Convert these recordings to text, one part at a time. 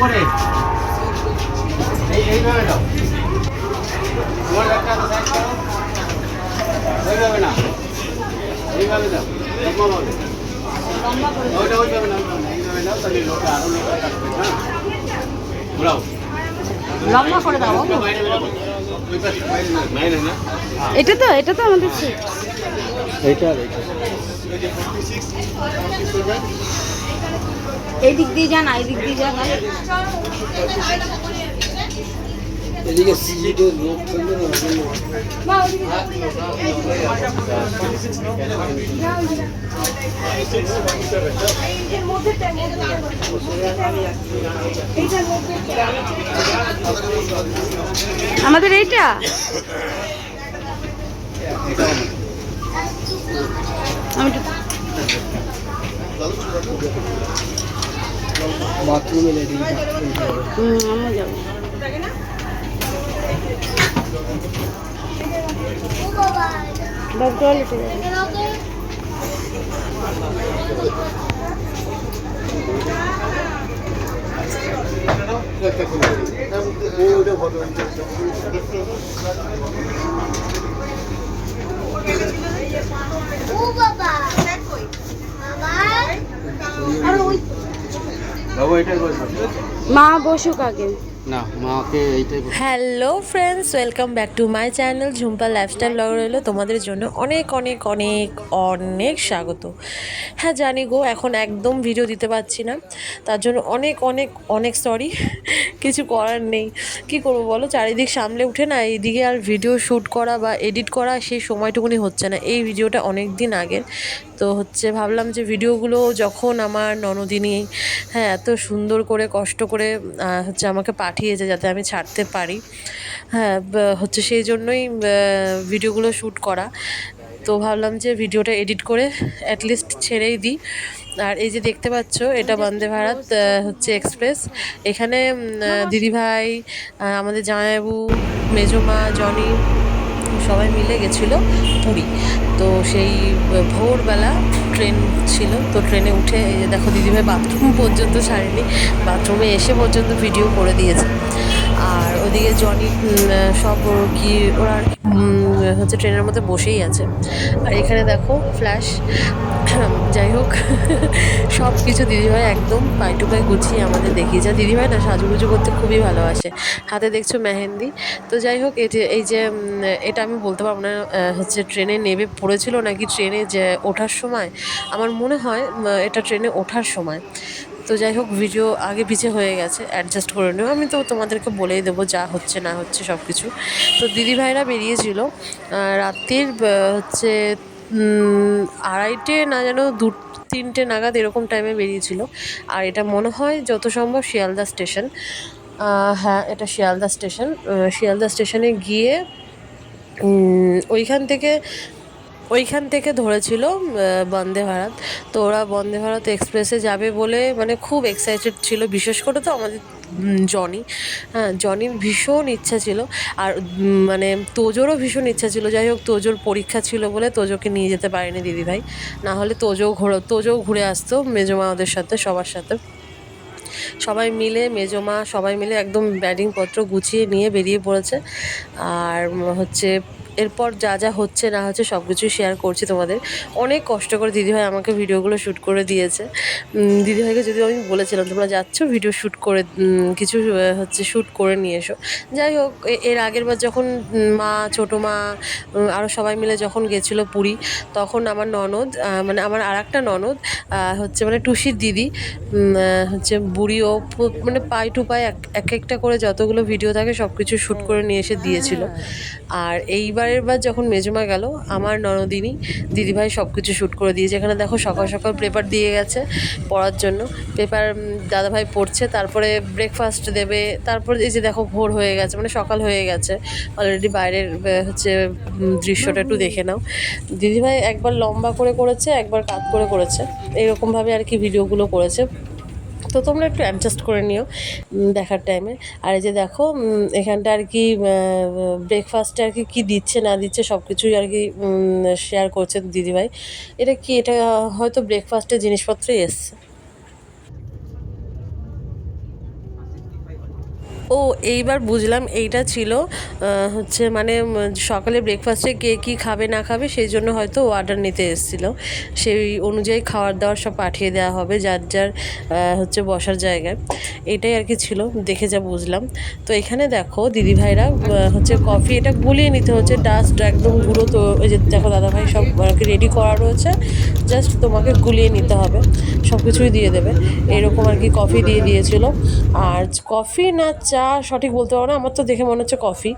উপরে এইভাবে দাও তোমার একটা সাইড করো ওইভাবে না এইভাবে দাও এরকম হবে। ওইটা ওইভাবে না এইভাবে দাও তাহলে লোকে আরও লোক কাটবে হ্যাঁ ঘুরাও। লম্বা করে দাও ওইটা বাইরে বেরোবে। ওই পাশে বাইরে না বাইরে না? এটা তো এটা তো আমাদের সিট এইটা এইটা। এই দিক দিয়ে যান এই দিক দিয়ে যান। এদিকে সিটে লোক না আমাদের এইটা? আমি বাথরুমে রেডি হুম, যাব বাবু। মা বসুক আগে। না মাকে এইটাই বলছো hello friends welcome back to my channel Jhumpa lifestyle blog রইল তোমাদের জন্য অনেক অনেক অনেক অনেক স্বাগত। হ্যাঁ জানি গো এখন একদম ভিডিও দিতে পারছি না। তার জন্য অনেক অনেক অনেক সরি কিছু করার নেই। কি করব বলো? চারিদিক সামলে উঠে না এইদিকে আর ভিডিও শ্যুট করা বা এডিট করা সেই সময়টুকুনি হচ্ছে না। এই ভিডিওটা অনেক দিন আগের। তো হচ্ছে ভাবলাম যে ভিডিওগুলো যখন আমার ননদিনী হ্যাঁ এত সুন্দর করে, কষ্ট করে হচ্ছে আমাকে পাঠিয়েছে যাতে আমি ছাড়তে পারি হ্যাঁ হচ্ছে সেই জন্যই ভিডিওগুলো শ্যুট করা। তো ভাবলাম যে ভিডিওটা এডিট করে অ্যাটলিস্ট ছেড়েই দিই। আর এই যে দেখতে পাচ্ছ, এটা বন্দে ভারত হচ্ছে এক্সপ্রেস। এখানে দিদিভাই আমাদের জামাইবাবু মেজমা জনি সবাই মিলে গেছিল পুরী। তো সেই ভোরবেলা ট্রেন ছিল, তো ট্রেনে উঠে দেখো দিদিভাই বাথরুম পর্যন্ত সারেনি, বাথরুমে এসে পর্যন্ত ভিডিও করে দিয়েছে। আর ওদিকে জনি সব কি ওরা হচ্ছে ট্রেনের মধ্যে বসেই আছে। আর এখানে দেখো ফ্ল্যাশ যাই হোক, সব কিছু দিদিভাই একদম পাই টু পাই গুছিয়ে আমাদের দেখিয়েছে। আর দিদিভাই না সাজুগুজু করতে খুবই ভালোবাসে। হাতে দেখছ মেহেন্দি। তো যাই হোক, এই যে এই যে এটা আমি বলতে পারব না হচ্ছে ট্রেনে নেবে পড়েছিল নাকি ট্রেনে যে ওঠার সময়। আমার মনে হয় এটা ট্রেনে ওঠার সময়। তো যাই হোক ভিডিও আগে পিছে হয়ে গেছে অ্যাডজাস্ট করে নেব আমি তো তোমাদেরকে বলেই দেবো যা হচ্ছে না হচ্ছে সব কিছু তো দিদিভাইরা বেরিয়েছিল রাত্রির হচ্ছে আড়াইটে না যেন দু, তিনটে নাগাদ এরকম টাইমে বেরিয়েছিল। আর এটা মনে হয় যত সম্ভব শিয়ালদা স্টেশন। হ্যাঁ এটা শিয়ালদা স্টেশন। শিয়ালদা স্টেশনে গিয়ে ওইখান থেকে ওইখান থেকে ধরেছিল বন্দে ভারত। তো ওরা বন্দে ভারত এক্সপ্রেসে যাবে বলে মানে খুব এক্সাইটেড ছিল। বিশেষ করে তো আমাদের জনি। হ্যাঁ জনির ভীষণ ইচ্ছা ছিল। আর মানে তোজোরও ভীষণ ইচ্ছা ছিল। যাই হোক, তোজোর পরীক্ষা ছিল বলে তোজোকে নিয়ে যেতে পারেনি দিদিভাই। না হলে তোজো ঘোরা, তোজো ঘুরে আসতো মেজমা ওদের সাথে, সবার সাথে। সবাই মিলে মেজমা সবাই মিলে একদম ব্যাটিংপত্র গুছিয়ে নিয়ে বেরিয়ে পড়েছে। আর হচ্ছে এরপর যা যা হচ্ছে না হচ্ছে সব কিছুই শেয়ার করছি তোমাদের। অনেক কষ্ট করে দিদিভাই আমাকে ভিডিওগুলো শ্যুট করে দিয়েছে। দিদিভাইকে যদিও আমি বলেছিলাম তোমরা যাচ্ছ ভিডিও শ্যুট করে কিছু হচ্ছে শ্যুট করে নিয়ে এসো। যাই হোক এ- এর আগের বার যখন মা ছোটো মা আরও সবাই মিলে যখন গেছিল পুরী তখন আমার ননদ মানে আমার আর একটা ননদ হচ্ছে মানে টুসির দিদি হচ্ছে বুড়িও মানে পাই টু পাই এক এক একটা করে যতগুলো ভিডিও থাকে সব কিছু শ্যুট করে নিয়ে এসে দিয়েছিল। আর এইবারের বার যখন মেজমা গেল, আমার ননদিনী দিদিভাই সব কিছু শ্যুট করে দিয়েছে। এখানে দেখো সকাল সকাল পেপার দিয়ে গেছে পড়ার জন্য। পেপার দাদাভাই পড়ছে, তারপরে ব্রেকফাস্ট দেবে, তারপর এই যে দেখো ভোর হয়ে গেছে মানে সকাল হয়ে গেছে। অলরেডি বাইরের হচ্ছে দৃশ্যটা একটু দেখে নাও। দিদিভাই একবার লম্বা করে করেছে, একবার কাত করে করেছে। এইরকমভাবে আর কি ভিডিওগুলো করেছে। তো তোমরা একটু অ্যাডজাস্ট করে নিও দেখার টাইমে আর এই যে দেখো এখানটা আর কি ব্রেকফাস্টে আর কি, কী দিচ্ছে, না দিচ্ছে সব কিছুই আর কি শেয়ার করছে দিদিভাই। এটা কি, এটা হয়তো ব্রেকফাস্টের জিনিসপত্রই এসছে। ও, এইবার বুঝলাম এইটা ছিল হচ্ছে মানে সকালে ব্রেকফাস্টে কে কী খাবে, না খাবে, সেই জন্য হয়তো অর্ডার নিতে এসেছিল। সেই অনুযায়ী খাবার দাবার সব পাঠিয়ে দেওয়া হবে যার যার হচ্ছে বসার জায়গায়। এটাই আর কি ছিল, দেখে যা বুঝলাম। তো এখানে দেখো দিদিভাইরা হচ্ছে কফি এটা গুলিয়ে নিতে হচ্ছে ডাস্ট একদম গুঁড়ো তো, ওই যে দেখো দাদাভাই সব আর কি রেডি করা রয়েছে। জাস্ট তোমাকে গুলিয়ে নিতে হবে সব কিছুই দিয়ে দেবে। এরকম আর কি কফি দিয়ে দিয়েছিল। আর কফি না চা সঠিক বলতে পারো না, আমার তো দেখে মনে হচ্ছে কফি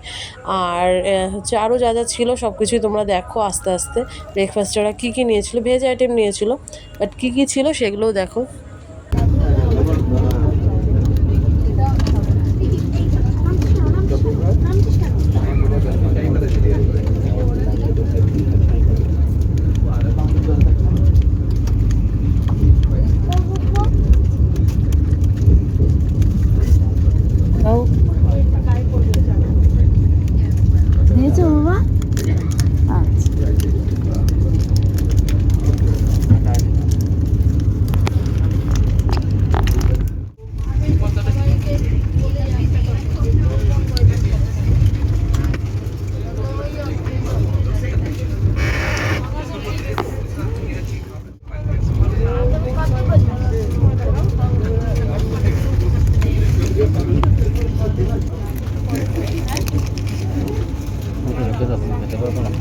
আর হচ্ছে আরও যা যা ছিল সব কিছুই তোমরা দেখো আস্তে আস্তে. ব্রেকফাস্টে ওরা কী কী নিয়েছিলো? ভেজ আইটেম নিয়েছিল বাট কী কী ছিল সেগুলোও দেখো। Pero queda, me tengo que poner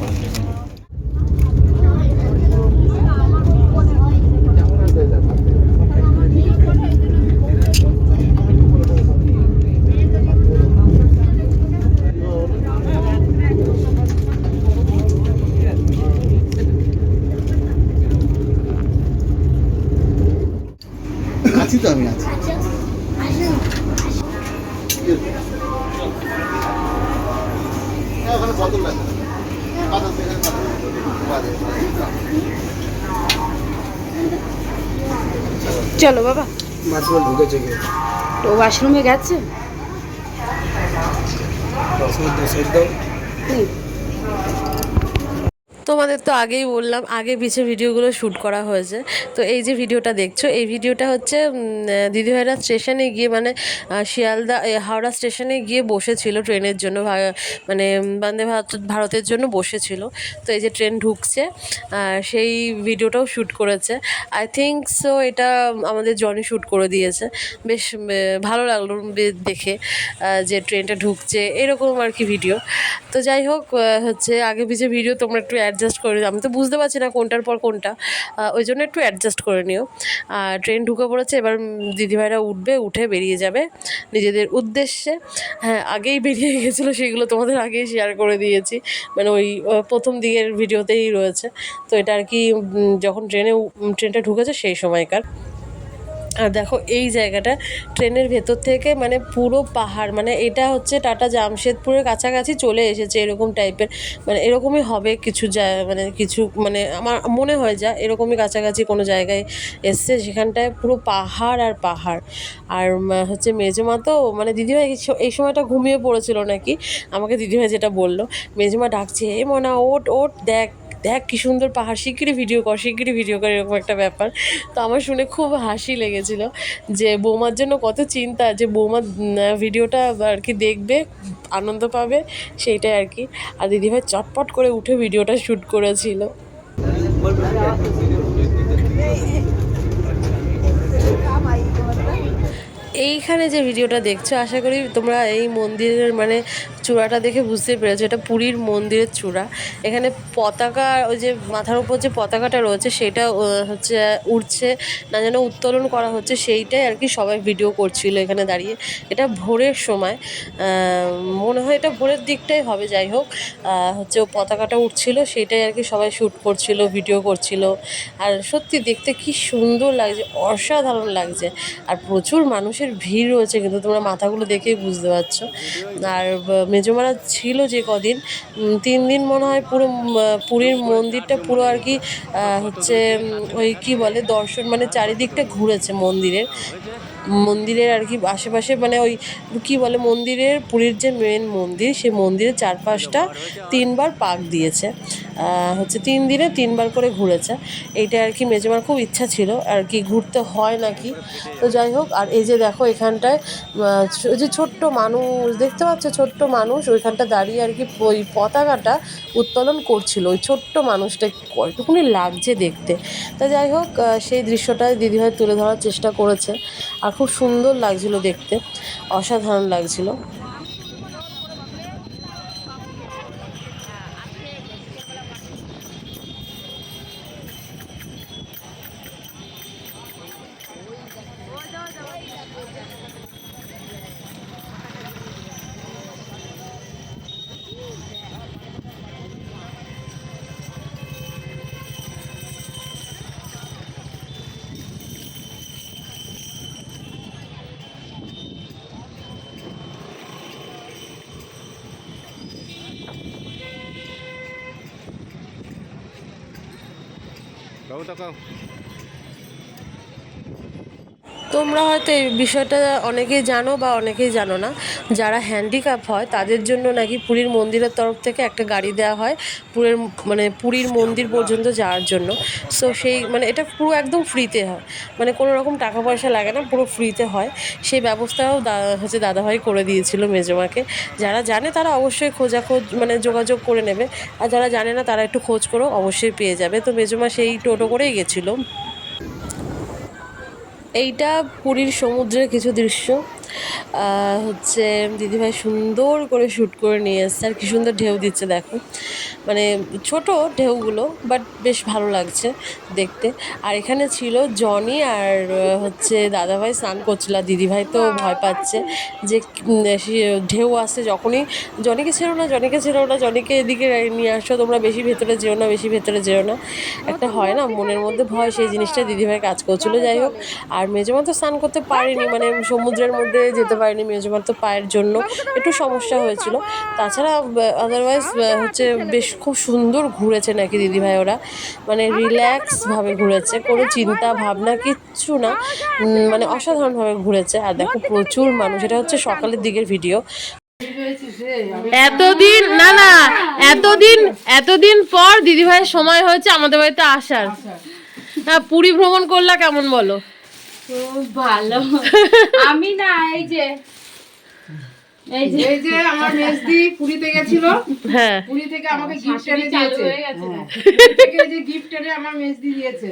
চলো বাবা। মাছগুলো ঢুকেছে কে? তো ওয়াশরুমে গেছে সাইড দাও সাইড দাও হুম। তোমাদের তো আগেই বললাম, আগে পিছে ভিডিওগুলো শ্যুট করা হয়েছে। তো এই যে ভিডিওটা দেখছ, এই ভিডিওটা হচ্ছে দিদিভাইরা স্টেশনে গিয়ে মানে শিয়ালদা হাওড়া স্টেশনে গিয়ে বসেছিল ট্রেনের জন্য মানে বন্দে ভারত, ভারতের জন্য বসেছিল। তো এই যে ট্রেন ঢুকছে সেই ভিডিওটাও শ্যুট করেছে। আই থিঙ্ক সো এটা আমাদের জনি শ্যুট করে দিয়েছে। বেশ ভালো লাগল দেখে যে ট্রেনটা ঢুকছে, এরকম আর কি ভিডিও। তো যাই হোক হচ্ছে, আগে পিছে ভিডিও তোমরা একটু অ্যাডজাস্ট করে আমি তো বুঝতে পারছি না কোনটার পর কোনটা। ওই জন্য একটু অ্যাডজাস্ট করে নিও। আর ট্রেন ঢুকে পড়েছে, এবার দিদিভাইরা উঠবে, উঠে বেরিয়ে যাবে নিজেদের উদ্দেশ্যে। হ্যাঁ আগেই বেরিয়ে গেছিল সেগুলো তোমাদের আগেই শেয়ার করে দিয়েছি। মানে ওই প্রথম দিকের ভিডিওতেই রয়েছে। তো এটা আর কি যখন ট্রেনে ট্রেনটা ঢুকেছে সেই সময়কার। দেখো এই জায়গাটা ট্রেনের ভেতর থেকে মানে পুরো পাহাড় মানে এটা হচ্ছে টাটা জামশেদপুরের কাছাকাছি চলে এসেছে এরকম টাইপের। মানে এরকমই হবে কিছু মানে কিছু মানে আমার মনে হয় যা এরকমই কাছাকাছি কোনো জায়গায় এসছে সেখানটায় পুরো পাহাড় আর পাহাড়। আর হচ্ছে মেজমা তো মানে দিদিভাই এই সময়টা ঘুমিয়ে পড়েছিল নাকি? আমাকে দিদিভাই যেটা বলল, মেজমা ডাকছে, এ মনা ওট ওট দেখ। দেখ কি সুন্দর পাহাড়, শিগগিরই ভিডিও কর, শিগগিরই ভিডিও কর, এরকম একটা ব্যাপার। তো আমার শুনে খুব হাসি লেগেছিল যে বৌমার জন্য কত চিন্তা, যে বৌমা ভিডিওটা আর কি দেখবে, আনন্দ পাবে, সেইটাই আর কি। আর দিদিভাই চটপট করে উঠে ভিডিওটা শ্যুট করেছিল। এইখানে যে ভিডিওটা দেখছ, আশা করি তোমরা এই মন্দিরের মানে চূড়াটা দেখে বুঝতে পেরেছ, এটা পুরীর মন্দিরের চূড়া। এখানে পতাকা, ওই যে মাথার উপর যে পতাকাটা রয়েছে, সেটা হচ্ছে উড়ছে, না যেন উত্তোলন করা হচ্ছে, সেইটাই আর কি সবাই ভিডিও করছিল এখানে দাঁড়িয়ে। এটা ভোরের সময় মনে হয় এটা ভোরের দিকটাই হবে, যাই হোক। হচ্ছে পতাকাটা উঠছিল সেটাই আর কি সবাই শ্যুট করছিল ভিডিও করছিল। আর সত্যি দেখতে কি সুন্দর লাগছে, অসাধারণ লাগছে। আর প্রচুর মানুষের ভিড় রয়েছে, কিন্তু তোমরা মাথাগুলো দেখেই বুঝতে পারছ। আর মেজমারা ছিল যে কদিন তিন দিন মনে হয় পুরো পুরীর মন্দিরটা পুরো আর কি হচ্ছে ওই কি বলে, দর্শন মানে চারিদিকটা ঘুরেছে মন্দিরের। মন্দিরের আর কি আশেপাশে মানে ওই কি বলে, মন্দিরের পুরীর যে মেন মন্দির সেই মন্দিরের চারপাশটা তিনবার পাক দিয়েছে। হচ্ছে তিন দিনে তিনবার করে ঘুরেছে। এইটা আর কি মেজমার খুব ইচ্ছা ছিল, আর কি ঘুরতে হয় নাকি। তো যাই হোক, আর এই যে দেখো এখানটায় ওই যে ছোট্ট মানুষ, দেখতে পাচ্ছ ছোট্ট মানুষ, ওইখানটা দাঁড়িয়ে আর কি ওই পতাকাটা উত্তোলন করছিল। ওই ছোট্ট মানুষটা কতটুকুনি লাগছে দেখতে। তা যাই হোক সেই দৃশ্যটাই দিদিভাই তুলে ধরার চেষ্টা করেছে। আর খুব সুন্দর লাগছিল দেখতে, অসাধারণ লাগছিল। বাবু তাকাও তোমরা হয়তো এই বিষয়টা অনেকেই জানো বা অনেকেই জানো না, যারা হ্যান্ডিক্যাপ হয় তাদের জন্য নাকি পুরীর মন্দিরের তরফ থেকে একটা গাড়ি দেওয়া হয়, পুরের মানে পুরীর মন্দির পর্যন্ত যাওয়ার জন্য। সো সেই মানে এটা পুরো একদম ফ্রিতে হয়। মানে কোনো রকম টাকা পয়সা লাগে না, পুরো ফ্রিতে হয়। সেই ব্যবস্থাও হচ্ছে দাদাভাই করে দিয়েছিল মেজমাকে। যারা জানে তারা অবশ্যই খোঁজাখোঁজ মানে যোগাযোগ করে নেবে। আর যারা জানে না তারা একটু খোঁজ করো অবশ্যই পেয়ে যাবে। তো মেজমা সেই টোটো করেই গেছিল। এইটা পুরীর সমুদ্রের কিছু দৃশ্য। হচ্ছে দিদিভাই সুন্দর করে শ্যুট করে নিয়ে এসছে। আর কি সুন্দর ঢেউ দিচ্ছে, দেখো। মানে ছোট ঢেউগুলো বাট বেশ ভালো লাগছে দেখতে। আর এখানে ছিল জনি আর হচ্ছে দাদাভাই স্নান করছিল। আর দিদিভাই তো ভয় পাচ্ছে যে ঢেউ আসছে যখনই। জনিকে ছেড়ো না, জনিকে ছেড়ো না, জনিকে এদিকে নিয়ে আসো, তোমরা বেশি ভেতরে যেও না, বেশি ভেতরে যেও না। একটা হয় না, মনের মধ্যে ভয়, সেই জিনিসটা দিদিভাই কাজ করছিল। যাই হোক, আর মেজমা তো স্নান করতে পারিনি মানে সমুদ্রের মধ্যে যেতে পারিনি মেজমার তো পায়ের জন্য। একটু সমস্যা হয়েছিল। তাছাড়া আদারওয়াইজ হচ্ছে বেশ খুব সুন্দর ঘুরেছে নাকি দিদিভাই ওরা। মানে রিল্যাক্সভাবে ঘুরেছে, কোনো চিন্তা, ভাবনা কিচ্ছু না। মানে অসাধারণভাবে ঘুরেছে। আর দেখো, প্রচুর মানুষ। এটা হচ্ছে সকালের দিকের ভিডিও এতদিন, না না, এতদিন এতদিন পর দিদিভাইয়ের সময় হয়েছে আমাদের বাড়িতে আসার। হ্যাঁ পুরী ভ্রমণ করলা কেমন বলো? খুব ভালো। আমি না এই যে এই যে আমার মেজদি পুরীতে গেছিল হ্যাঁ। পুরী থেকে আমাকে গিফট এনে দিয়েছে। গেছে। পুরী থেকে এই যে গিফট এনে আমার মেজদি দিয়েছে।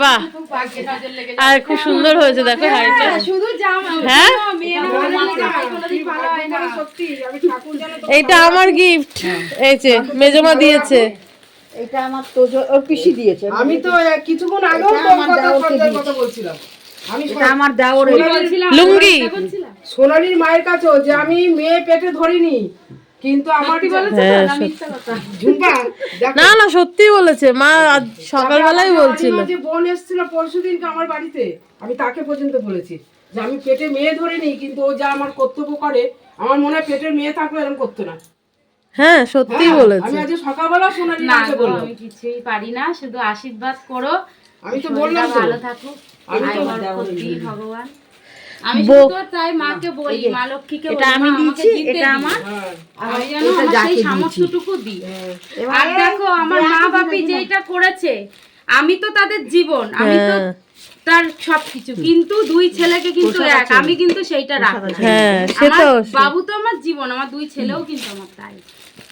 বাহ। আর খুব সুন্দর হয়েছে দেখো হাড়িটা শুধু জামা হ্যাঁ? মেয়ে না বলো হলে না, জামাই কোনোদিন কি ভালো না। বলো সত্যি আমি ঠাকুর জানো তো এইটা আমার গিফট এই যে মেজমা দিয়েছে। এটা আমার তোজ ওর পিসি দিয়েছে। আমি তো কিছুক্ষণ আগেও তো কথা বলছিলাম। আমার দেওর লুঙ্গি। সোনালির মায়ের কাছেও যে আমি মেয়ে পেটে ধরিনি কিন্তু আমার হ্যাঁ ঝুম্পা না না সত্যি বলেছে। মা আজ সকালবেলাই বলছিল। যে বোন এসেছিল পরশু আমার বাড়িতে আমি তাকে পর্যন্ত বলেছি যে আমি পেটে মেয়ে ধরিনি কিন্তু ও যা আমার কর্তব্য করে আমার মনে হয় পেটের মেয়ে থাকলে এরকম করতো না। হ্যাঁ সত্যি হ্যাঁ, বলেছে। আমি আজ সকালবেলা না আমি কিছুই পারি না শুধু আশীর্বাদ করো। আমি তো বললাম ভালো থাকুক। আমি তো আয় বড় করবি ভগবান। আমি শুধু তাই মাকে বলি মা লক্ষ্মীকে এটা আমি দিয়েছি এটা আমার। হ্যাঁ। আমি যেন আমার সেই সামর্থ্যটুকু দিই। আর দেখো আমার মা বাপি যেটা করেছে আমি তো তাদের জীবন আমি তো হ্যাঁ। তার সবকিছু। কিন্তু দুই ছেলেকে কিন্তু এক। আমি কিন্তু সেইটা রাখি হ্যাঁ বাবু তো আমার জীবন আমার দুই ছেলেও কিন্তু আমার তাই।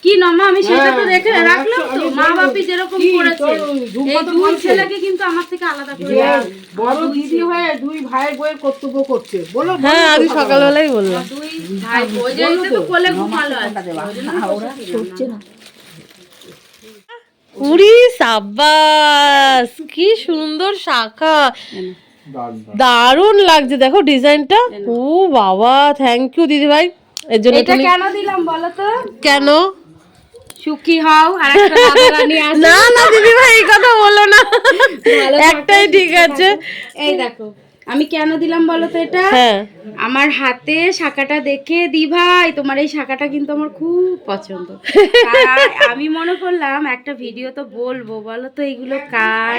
কি নমা আমি সেটা তো রেখে রাখলাম তো। মা বাপি যেরকম করেছে এই দুই ছেলেকে কিন্তু আমার থেকে আলাদা করে বড় দিদি হয়ে দুই ভাইয়ের বইয়ের কর্তব্য করছে। বলো হ্যাঁ আমি সকালবেলাই বললাম। দুই ভাই ওই জন্য তো কোলে ভালো আছে। ওরা সরছে না। উড়ি সাব্বাস কি সুন্দর শাখা। দারুণ। লাগছে দেখো ডিজাইনটা। ও বাবা থ্যাংক ইউ দিদি ভাই এর জন্য এটা কেন দিলাম বলো তো? কেন? সুখী হও আর একটা না না দিদি ভাই এই কথা বলো না। একটাই ঠিক আছে। এই দেখো আমি কেন দিলাম বলো তো এটা? হ্যাঁ। আমার হাতে শাখাটা দেখে দি ভাই তোমার এই শাখাটা কিন্তু আমার খুব পছন্দ। আমি মনে করলাম একটা ভিডিও তো বলব বলো তো এগুলো কার?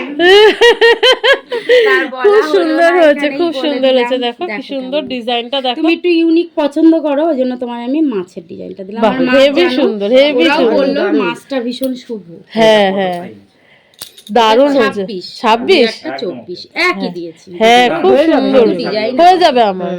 খুব সুন্দর হয়েছে খুব সুন্দর হয়েছে দেখো কি সুন্দর ডিজাইনটা দেখো। তুমি একটু ইউনিক পছন্দ করো ওই জন্য তোমার আমি মাছের ডিজাইনটা দিলাম। জানো, সুন্দর, ওরাও সুন্দর। বলল মাছটা ভীষণ শুভ। হ্যাঁ হ্যাঁ। দারুণ হয়েছে। ছাব্বিশ। চব্বিশ। একই দিয়েছি। হ্যাঁ খুব সুন্দর। হয়ে যাবে আমার।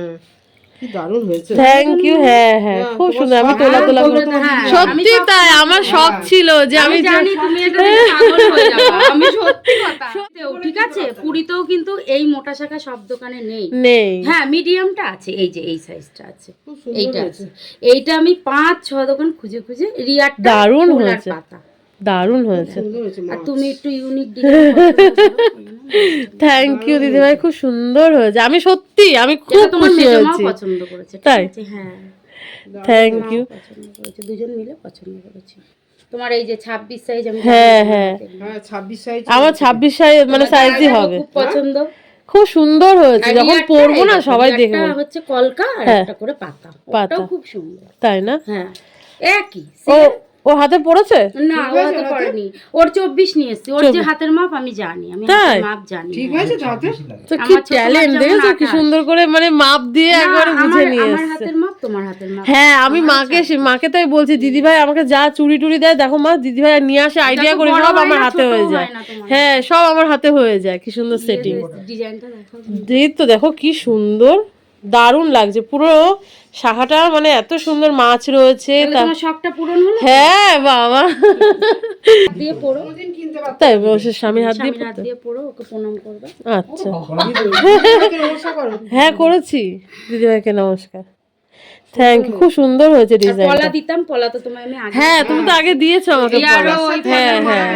থ্যাংক ইউ হ্যাঁ হ্যাঁ খুব সুন্দর। আমি তোলা তোলা হ্যাঁ, সত্যি তাই আমার শখ ছিল যে আমি জানি তুমি এটা দেখে পাগল হয়ে যাবে। আমি সত্যি কথা। ঠিক আছে পুরীতেও কিন্তু এই মোটা শাখা সব দোকানে নেই। নেই। হ্যাঁ মিডিয়ামটা আছে এই যে এই সাইজটা আছে। এইটা আছে। এইটা আমি পাঁচ ছ দোকান খুঁজে খুঁজে রিয়ার দারুণ হয়েছে। পাতা। দারুণ হয়েছে। আর তুমি একটু ইউনিক ডিজাইন থ্যাংক ইউ দিদিভাই খুব সুন্দর হয়েছে। আমি সত্যি আমি খুব তোমার খুশি মেজমা হয়েছি। পছন্দ করেছে তাই? হ্যাঁ। থ্যাংক ইউ দুজন মিলে পছন্দ করেছে। তোমার এই যে ছাব্বিশ সাইজ আমি হ্যাঁ হ্যাঁ। হ্যাঁ ছাব্বিশ সাইজ আমার ছাব্বিশ সাইজ মানে সাইজই হবে। খুব পছন্দ? খুব সুন্দর হয়েছে। যখন পরবো না সবাই দেখে হচ্ছে কলকা আর হ্যাঁ। একটা করে পাতা। পাতা। খুব সুন্দর। তাই না? হ্যাঁ। একই ও ও হাতে পড়েছে? না ও হাতে পড়েনি। ওর চব্বিশ নিয়ে এসছি। ওর যে হাতের মাপ আমি জানি। আমি? হাতের মাপ জানি ঠিক তো কি ট্যালেন্ট দেখেছ? কি সুন্দর করে মানে মাপ দিয়ে একবারে বুঝে নিয়ে আমার হাতের মাপ তোমার হাতের মাপ। হ্যাঁ আমি মাকে সে- মাকে তাই বলছি দিদি ভাই আমাকে যা চুরি টুরি দেয় দেখো মা দিদি ভাই নিয়ে আসে আইডিয়া করে সব আমার হাতে হয়ে যায়। হ্যাঁ সব আমার হাতে হয়ে যায় কি সুন্দর সেটিং ডিজাইনটা দেখো। এই তো দেখো কি সুন্দর। দারুণ লাগছে। পুরো শাখাটা মানে এত সুন্দর মাছ রয়েছে তাহলে শখটা পূরণ হলো? হ্যাঁ বাবা। দিয়ে পড়ো। কিনতে তাই বসে স্বামীর হাত দিয়ে হাত দিয়ে পড়ো ওকে প্রণাম করবে। আচ্ছা। হ্যাঁ করেছি। দিদিভাইকে নমস্কার। থ্যাংক ইউ খুব সুন্দর হয়েছে পলা ডিজাইনটা দিতাম পলা তো তোমায় আমি আগে হ্যাঁ তুমি তো আগে দিয়েছ আমাকে পলা। হ্যাঁ হ্যাঁ।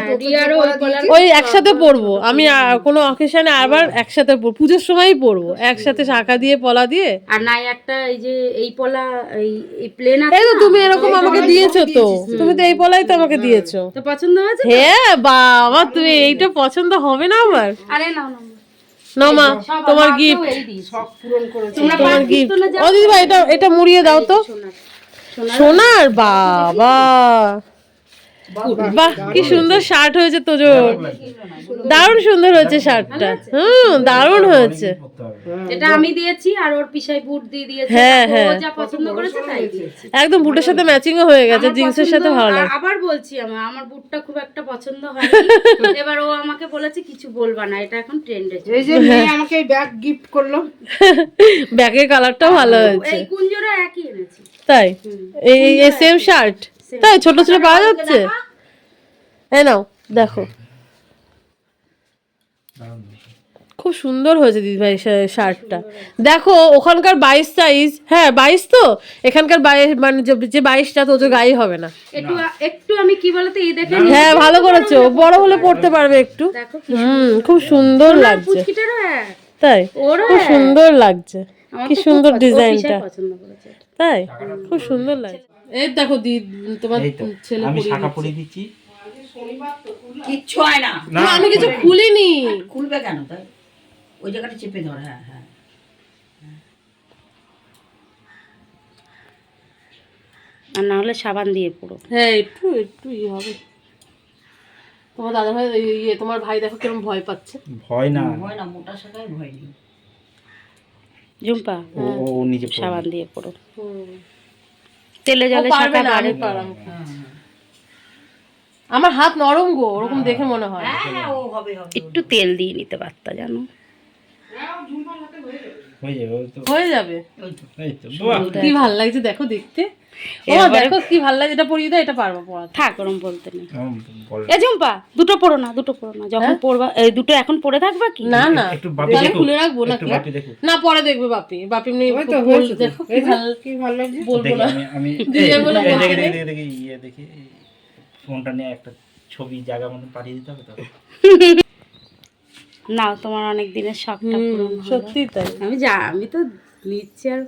ওই একসাথে পরবো। আমি কোনো অকেশনে আবার একসাথে পরবো। পুজোর সময়ই পরবো। একসাথে শাখা দিয়ে পলা দিয়ে। আর নাই একটা এই যে এই পলা এই এই প্লেন আছে এই তো তুমি এরকম আমাকে দিয়েছ তো তুমি তো এই পলাই তো আমাকে দিয়েছ। তো পছন্দ হয়েছে হ্যাঁ বাবা তুমি এইটা পছন্দ হবে না আমার? আরে নাও নাও না মা তোমার গিফট তোমরা গিফট ও দিদিভাই এটা এটা মুড়িয়ে দাও তো। সোনার। বাবা। বাহ কি সুন্দর শার্ট হয়েছে তোজোর দারুণ সুন্দর হয়েছে শার্টটা। হুম দারুণ হয়েছে। এটা আমি দিয়েছি আর ওর পিসাই বুট দিয়ে দিয়েছে। হ্যাঁ, হ্যাঁ। যা পছন্দ করেছে তাই দিয়েছি। একদম বুটের সাথে ম্যাচিংও হয়ে গেছে জিন্সের সাথে ভালো লাগে। আবার বলছি আমার আমার বুটটা খুব একটা পছন্দ হয়নি। এবার ও আমাকে বলেছে কিছু বলবা না এটা এখন ট্রেন্ডে এই যে মেয়ে আমাকে এই ব্যাগ গিফট করল। ব্যাগের কালারটাও ভালো হয়েছে। এই কুঞ্জরা একই এনেছি। তাই? এই সেম শার্ট তাই ছোট ছোট পাওয়া যাচ্ছে? এই নাও দেখো। খুব সুন্দর হয়েছে দিদিভাই শা- শার্টটা। দেখো ওখানকার বাইশ সাইজ হ্যাঁ বাইশ তো? এখানকার বাইশ মানে যে- বাইশটা তো ওদের গায়ে হবে না। একটু একটু আমি কি বলতো এই দেখে হ্যাঁ ভালো করেছ। বড় হলে পড়তে পারবে একটু। দেখো হুম খুব সুন্দর লাগছে। তাই খুব সুন্দর লাগছে। কি সুন্দর ডিজাইনটা। তাই? খুব সুন্দর লাগছে এই দেখো দি তোমার ছেলে আমি শাখা। পরিয়ে দিচ্ছি। কিচ্ছু হয় না। না আমি কিছু খুলিনি। খুলবে কেন তাই? ওই জায়গাটা চেপে ধর হ্যাঁ হ্যাঁ। আর না হলে সাবান দিয়ে পুরো। হ্যাঁ একটু একটু ইয়ে হবে। তোমার দাদা ভাই ইয়ে তোমার ভাই দেখো কীরকম ভয় পাচ্ছে। ভয় না। হয় না মোটা শাখায় ভয় নেই। ঝুম্পা ও নিজে সাবান দিয়ে পড়ো। তেলে জলে সাঁতার পারব। আমার হাত নরম গো ওরকম দেখে মনে হয়। হ্যাঁ একটু তেল দিয়ে নিতে পারতা জানো? হয়ে যাবে হয়ে যাবে? এই তো বাহ! কি ভালো লাগছে দেখো দেখতে। ও দেখো কি ভালো লাগছে এটা পরিয়ে দাও এটা পারব পড়াতে থাক ওরম বলতে নেই। হুম, এ ঝুম্পা দুটো পড়ো না দুটো পড়ো না। যখন পড়বা এই দুটো এখন পড়ে থাকবা কি? না না একটু বাপি তাহলে খুলে রাখব নাকি? না পরে দেখবে বাপি। বাপি এমনি ওই তো বল- দেখো কি ভালো কি ভালো লাগছে? বলব না। আমি আমি দিয়ে বলে দেখি দেখি দেখি ইয়ে দেখি। ফোনটা নিয়ে একটা ছবি জায়গা মতো পাঠিয়ে দিতে হবে তো? না তোমার অনেক দিনের শখটা পূরণ। সত্যি তাই আমি যা আমি তো নিচ্ছি আর